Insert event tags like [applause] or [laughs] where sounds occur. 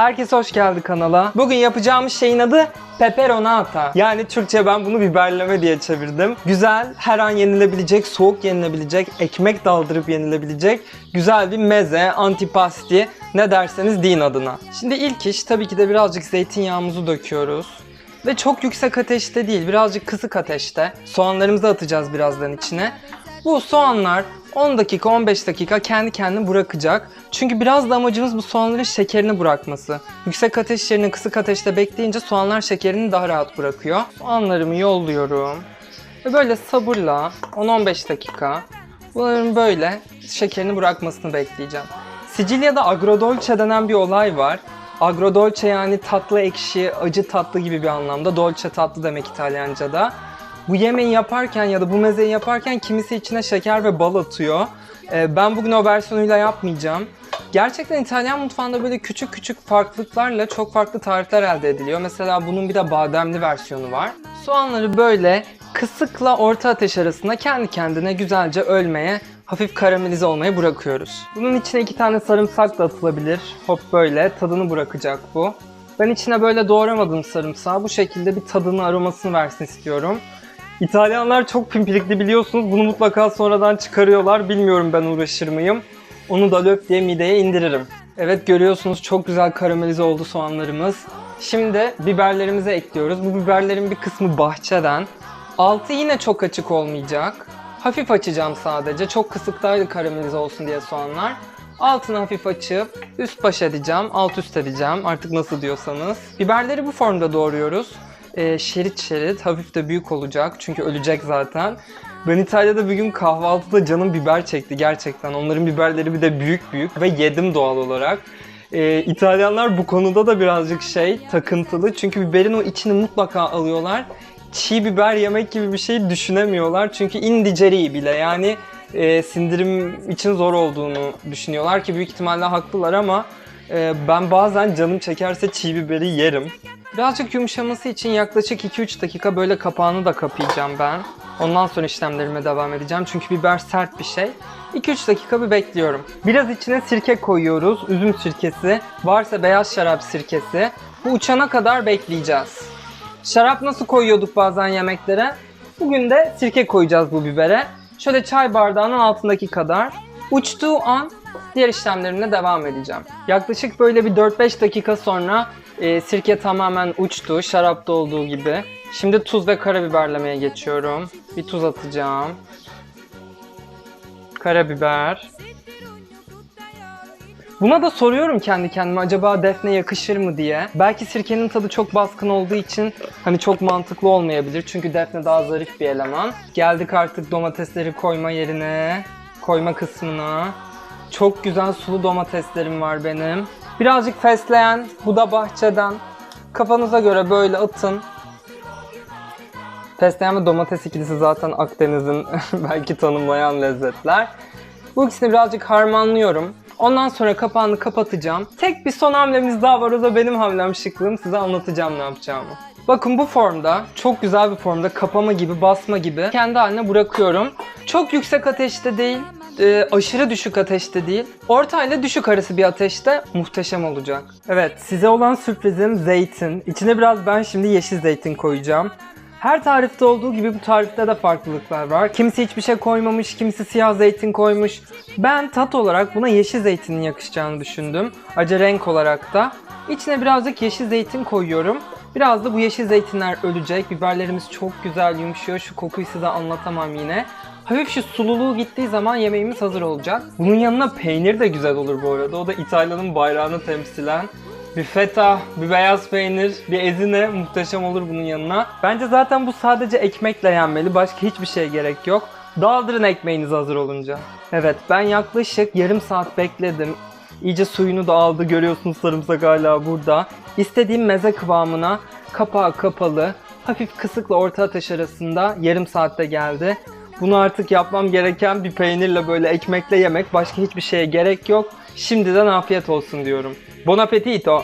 Herkes hoş geldi kanala. Bugün yapacağımız şeyin adı peperonata. Yani Türkçe ben bunu biberleme diye çevirdim. Güzel, her an yenilebilecek, soğuk yenilebilecek, ekmek daldırıp yenilebilecek güzel bir meze, antipasti ne derseniz deyin adına. Şimdi ilk iş tabii ki de birazcık zeytinyağımızı döküyoruz. Ve çok yüksek ateşte değil, birazcık kısık ateşte. Soğanlarımızı atacağız birazdan içine. Bu soğanlar 10 dakika 15 dakika kendi kendine bırakacak. Çünkü biraz da amacımız bu soğanların şekerini bırakması. Yüksek ateş yerine kısık ateşte bekleyince soğanlar şekerini daha rahat bırakıyor. Soğanlarımı yolluyorum. Ve böyle sabırla 10-15 dakika bunların böyle şekerini bırakmasını bekleyeceğim. Sicilya'da agrodolce denen bir olay var. Agrodolce yani tatlı ekşi, acı tatlı gibi bir anlamda. Dolce tatlı demek İtalyanca'da. Bu yemeği yaparken ya da bu mezeyi yaparken kimisi içine şeker ve bal atıyor. Ee, ben bugün o versiyonuyla yapmayacağım. Gerçekten İtalyan mutfağında böyle küçük küçük farklılıklarla çok farklı tarifler elde ediliyor. Mesela bunun bir de bademli versiyonu var. Soğanları böyle kısıkla orta ateş arasında kendi kendine güzelce ölmeye, hafif karamelize olmaya bırakıyoruz. Bunun içine iki tane sarımsak da atılabilir. Hop böyle tadını bırakacak bu. Ben içine böyle doğramadım sarımsağı. Bu şekilde bir tadını, aromasını versin istiyorum. İtalyanlar çok pimpirikli biliyorsunuz. Bunu mutlaka sonradan çıkarıyorlar. Bilmiyorum ben uğraşır mıyım. Onu da löp diye mideye indiririm. Evet görüyorsunuz çok güzel karamelize oldu soğanlarımız. Şimdi biberlerimizi ekliyoruz. Bu biberlerin bir kısmı bahçeden. Altı yine çok açık olmayacak. Hafif açacağım sadece. Çok kısıktaydı karamelize olsun diye soğanlar. Altını hafif açıp üst baş edeceğim, alt üst edeceğim artık nasıl diyorsanız. Biberleri bu formda doğruyoruz. Ee, şerit şerit, hafif de büyük olacak çünkü ölecek zaten. Ben İtalya'da bir gün kahvaltıda canım biber çekti gerçekten. Onların biberleri bir de büyük büyük ve yedim doğal olarak. Ee, İtalyanlar bu konuda da birazcık şey takıntılı çünkü biberin o içini mutlaka alıyorlar. Çiğ biber yemek gibi bir şey düşünemiyorlar çünkü indiceri bile yani e, sindirim için zor olduğunu düşünüyorlar ki büyük ihtimalle haklılar ama e, ben bazen canım çekerse çiğ biberi yerim. Birazcık yumuşaması için yaklaşık 2-3 dakika böyle kapağını da kapayacağım ben. Ondan sonra işlemlerime devam edeceğim çünkü biber sert bir şey. 2-3 dakika bir bekliyorum. Biraz içine sirke koyuyoruz. Üzüm sirkesi. Varsa beyaz şarap sirkesi. Bu uçana kadar bekleyeceğiz. Şarap nasıl koyuyorduk bazen yemeklere? Bugün de sirke koyacağız bu bibere. Şöyle çay bardağının altındaki kadar. Uçtuğu an diğer işlemlerimle devam edeceğim. Yaklaşık böyle bir 4-5 dakika sonra e, sirke tamamen uçtu, şarapta olduğu gibi. Şimdi tuz ve karabiberlemeye geçiyorum. Bir tuz atacağım. Karabiber. Buna da soruyorum kendi kendime acaba defne yakışır mı diye. Belki sirkenin tadı çok baskın olduğu için hani çok mantıklı olmayabilir. Çünkü defne daha zarif bir eleman. Geldik artık domatesleri koyma yerine. Koyma kısmına. Çok güzel sulu domateslerim var benim. Birazcık fesleğen, bu da bahçeden. Kafanıza göre böyle atın. Fesleğen ve domates ikilisi zaten Akdeniz'in [laughs] belki tanımlayan lezzetler. Bu ikisini birazcık harmanlıyorum. Ondan sonra kapağını kapatacağım. Tek bir son hamlemiz daha var o da benim hamlem şıklığım. Size anlatacağım ne yapacağımı. Bakın bu formda, çok güzel bir formda kapama gibi, basma gibi kendi haline bırakıyorum. Çok yüksek ateşte değil, e, aşırı düşük ateşte değil, orta ile düşük arası bir ateşte muhteşem olacak. Evet, size olan sürprizim zeytin. İçine biraz ben şimdi yeşil zeytin koyacağım. Her tarifte olduğu gibi bu tarifte de farklılıklar var. Kimisi hiçbir şey koymamış, kimisi siyah zeytin koymuş. Ben tat olarak buna yeşil zeytinin yakışacağını düşündüm. Acı renk olarak da. İçine birazcık yeşil zeytin koyuyorum. Biraz da bu yeşil zeytinler ölecek. Biberlerimiz çok güzel yumuşuyor. Şu kokuyu size anlatamam yine. Hafif şu sululuğu gittiği zaman yemeğimiz hazır olacak. Bunun yanına peynir de güzel olur bu arada. O da İtalya'nın bayrağını temsilen. Bir feta, bir beyaz peynir, bir ezine muhteşem olur bunun yanına. Bence zaten bu sadece ekmekle yenmeli. Başka hiçbir şey gerek yok. Daldırın ekmeğiniz hazır olunca. Evet ben yaklaşık yarım saat bekledim. İyice suyunu da aldı. Görüyorsunuz sarımsak hala burada. İstediğim meze kıvamına kapağı kapalı, hafif kısıkla orta ateş arasında yarım saatte geldi. Bunu artık yapmam gereken bir peynirle böyle ekmekle yemek. Başka hiçbir şeye gerek yok. Şimdiden afiyet olsun diyorum. Bon appetito!